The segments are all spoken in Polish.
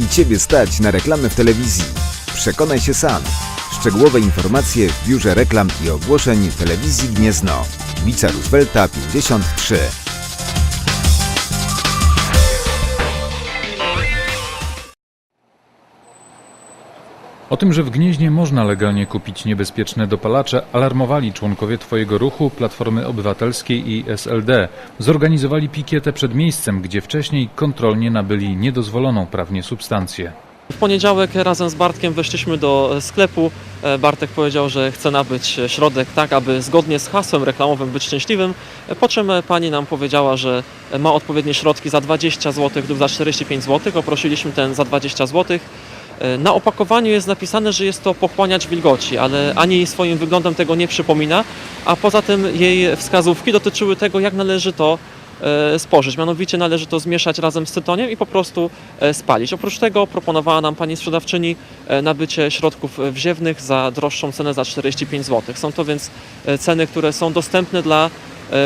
I Ciebie stać na reklamy w telewizji. Przekonaj się sam. Szczegółowe informacje w Biurze Reklam i Ogłoszeń Telewizji Gniezno. Ulica Roosevelta 53. O tym, że w Gnieźnie można legalnie kupić niebezpieczne dopalacze, alarmowali członkowie Twojego ruchu, Platformy Obywatelskiej i SLD. Zorganizowali pikietę przed miejscem, gdzie wcześniej kontrolnie nabyli niedozwoloną prawnie substancję. W poniedziałek razem z Bartkiem weszliśmy do sklepu. E, Bartek powiedział, że chce nabyć środek tak, aby zgodnie z hasłem reklamowym być szczęśliwym. E, Po czym e, pani nam powiedziała, że ma odpowiednie środki za 20 zł lub za 45 zł. Poprosiliśmy ten za 20 zł. E, Na opakowaniu jest napisane, że jest to pochłaniacz wilgoci, ale ani swoim wyglądem tego nie przypomina, a poza tym jej wskazówki dotyczyły tego, jak należy to e, spożyć. Mianowicie należy to zmieszać razem z tytoniem i po prostu e, spalić. Oprócz tego proponowała nam pani sprzedawczyni nabycie środków wziewnych za droższą cenę za 45 zł. Są to więc ceny, które są dostępne dla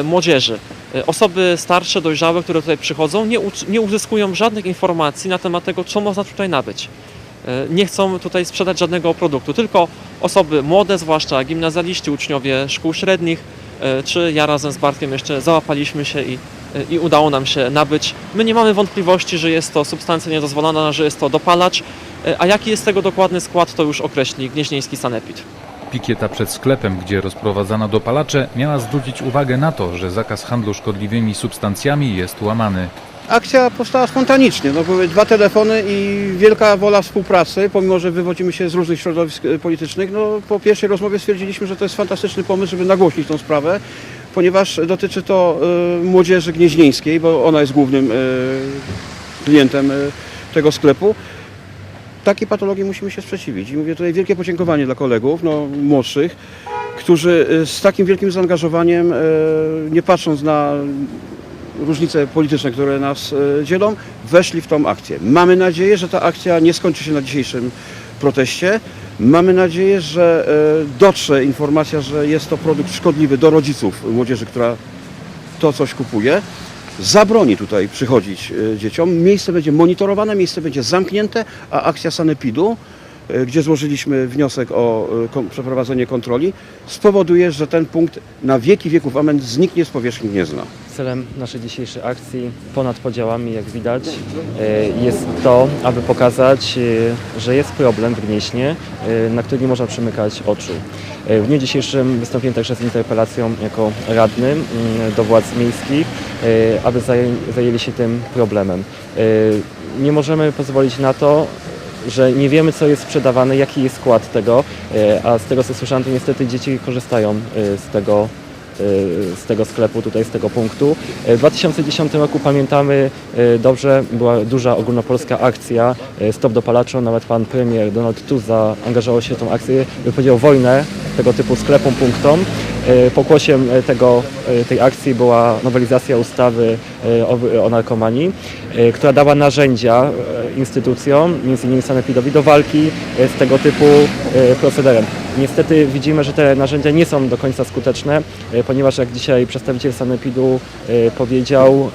młodzieży. Osoby starsze, dojrzałe, które tutaj przychodzą, nie, nie uzyskują żadnych informacji na temat tego, co można tutaj nabyć. E, Nie chcą tutaj sprzedać żadnego produktu, tylko osoby młode, zwłaszcza gimnazjaliści, uczniowie szkół średnich, e, czy ja razem z Bartkiem jeszcze załapaliśmy się i, e, i udało nam się nabyć. My nie mamy wątpliwości, że jest to substancja niedozwolona, że jest to dopalacz, a jaki jest tego dokładny skład, to już określi gnieźnieński sanepid. Pikieta przed sklepem, gdzie rozprowadzano dopalacze, miała zwrócić uwagę na to, że zakaz handlu szkodliwymi substancjami jest łamany. Akcja powstała spontanicznie. No, były dwa telefony i wielka wola współpracy, pomimo że wywodzimy się z różnych środowisk e, politycznych. No, po pierwszej rozmowie stwierdziliśmy, że to jest fantastyczny pomysł, żeby nagłośnić tą sprawę, ponieważ dotyczy to e, młodzieży gnieźnieńskiej, bo ona jest głównym e, klientem e, tego sklepu. Takiej patologii musimy się sprzeciwić. I mówię tutaj wielkie podziękowanie dla kolegów no, młodszych, którzy z takim wielkim zaangażowaniem, nie patrząc na różnice polityczne, które nas e, dzielą, weszli w tą akcję. Mamy nadzieję, że ta akcja nie skończy się na dzisiejszym proteście. Mamy nadzieję, że e, dotrze informacja, że jest to produkt szkodliwy do rodziców młodzieży, która to coś kupuje. Zabroni tutaj przychodzić e, dzieciom. Miejsce będzie monitorowane, miejsce będzie zamknięte, a akcja Sanepidu, gdzie złożyliśmy wniosek o przeprowadzenie kontroli, spowoduje, że ten punkt na wieki wieków amen zniknie z powierzchni Gniezna. Celem naszej dzisiejszej akcji ponad podziałami, jak widać, e, jest to, aby pokazać, e, że jest problem w Gnieźnie, e, na który nie można przymykać oczu. W dniu dzisiejszym wystąpiłem także z interpelacją jako radny mm, do władz miejskich, aby zaję- zajęli się tym problemem. Nie możemy pozwolić na to, że nie wiemy, co jest sprzedawane, jaki jest skład tego, a z tego, co słyszałem, to niestety dzieci korzystają z tego z tego sklepu, tutaj z tego punktu. W 2010 roku pamiętamy e, dobrze, była duża ogólnopolska akcja Stop dopalaczom, nawet pan premier Donald Tusk zaangażował się w tą akcję, wypowiedział wojnę tego typu sklepom, punktom. Pokłosiem tego, tej akcji była nowelizacja ustawy o, o narkomanii, e, która dała narzędzia e, instytucjom, m.in. Sanepidowi, do walki e, z tego typu e, procederem. Niestety widzimy, że te narzędzia nie są do końca skuteczne, e, ponieważ jak dzisiaj przedstawiciel Sanepidu e, powiedział,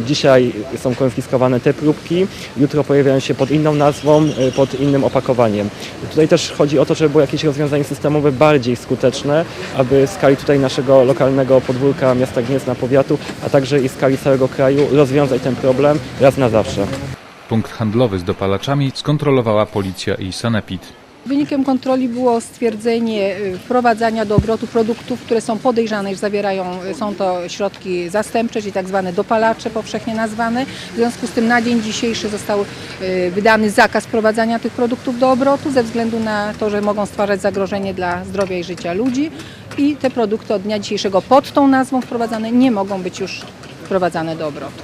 e, dzisiaj są konfiskowane te próbki, jutro pojawiają się pod inną nazwą, e, pod innym opakowaniem. Tutaj też chodzi o to, żeby było jakieś rozwiązanie systemowe bardziej skuteczne, aby skali tutaj naszego lokalnego podwórka miasta Gniezna powiatu, a także i skali całego kraju rozwiązać ten problem raz na zawsze. Punkt handlowy z dopalaczami skontrolowała policja i sanepid. Wynikiem kontroli było stwierdzenie y, wprowadzania do obrotu produktów, które są podejrzane, że zawierają, y, są to środki zastępcze, czyli tak zwane dopalacze powszechnie nazwane. W związku z tym na dzień dzisiejszy został y, wydany zakaz wprowadzania tych produktów do obrotu ze względu na to, że mogą stwarzać zagrożenie dla zdrowia i życia ludzi i te produkty od dnia dzisiejszego pod tą nazwą wprowadzane nie mogą być już wprowadzane do obrotu.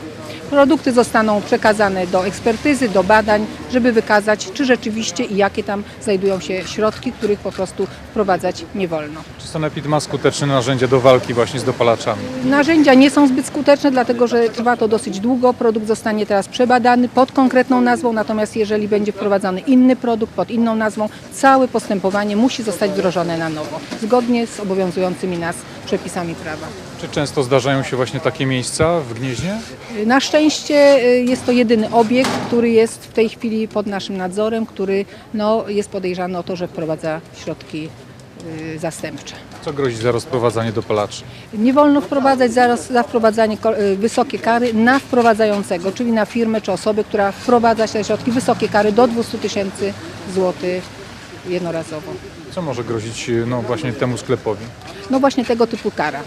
Produkty zostaną przekazane do ekspertyzy, do badań, żeby wykazać, czy rzeczywiście i jakie tam znajdują się środki, których po prostu wprowadzać nie wolno. Czy Sanepid ma skuteczne narzędzia do walki właśnie z dopalaczami? Narzędzia nie są zbyt skuteczne, dlatego że trwa to dosyć długo. Produkt zostanie teraz przebadany pod konkretną nazwą, natomiast jeżeli będzie wprowadzany inny produkt pod inną nazwą, całe postępowanie musi zostać wdrożone na nowo, zgodnie z obowiązującymi nas przepisami prawa. Czy często zdarzają się właśnie takie miejsca w Gnieźnie? Na szczęście y, jest to jedyny obiekt, który jest w tej chwili pod naszym nadzorem, który no, jest podejrzany o to, że wprowadza środki y, zastępcze. Co grozi za rozprowadzanie dopalaczy? Nie wolno wprowadzać za, wprowadzanie y, wysokie kary na wprowadzającego, czyli na firmę czy osobę, która wprowadza te środki, wysokie kary do 200 tysięcy złotych jednorazowo. Co może grozić no, właśnie temu sklepowi? No właśnie tego typu kara.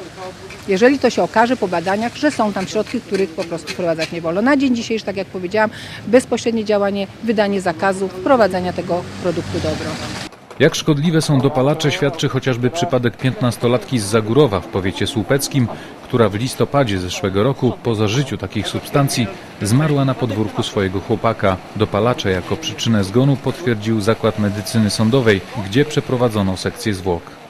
Jeżeli to się okaże po badaniach, że są tam środki, których po prostu wprowadzać nie wolno. Na dzień dzisiejszy, tak jak powiedziałam, bezpośrednie działanie, wydanie zakazu wprowadzania tego produktu do obrotu. Jak szkodliwe są dopalacze świadczy chociażby przypadek 15-latki z Zagórowa w powiecie słupeckim, która w listopadzie zeszłego roku po zażyciu takich substancji zmarła na podwórku swojego chłopaka. Dopalacze jako przyczynę zgonu potwierdził Zakład Medycyny Sądowej, gdzie przeprowadzono sekcję zwłok.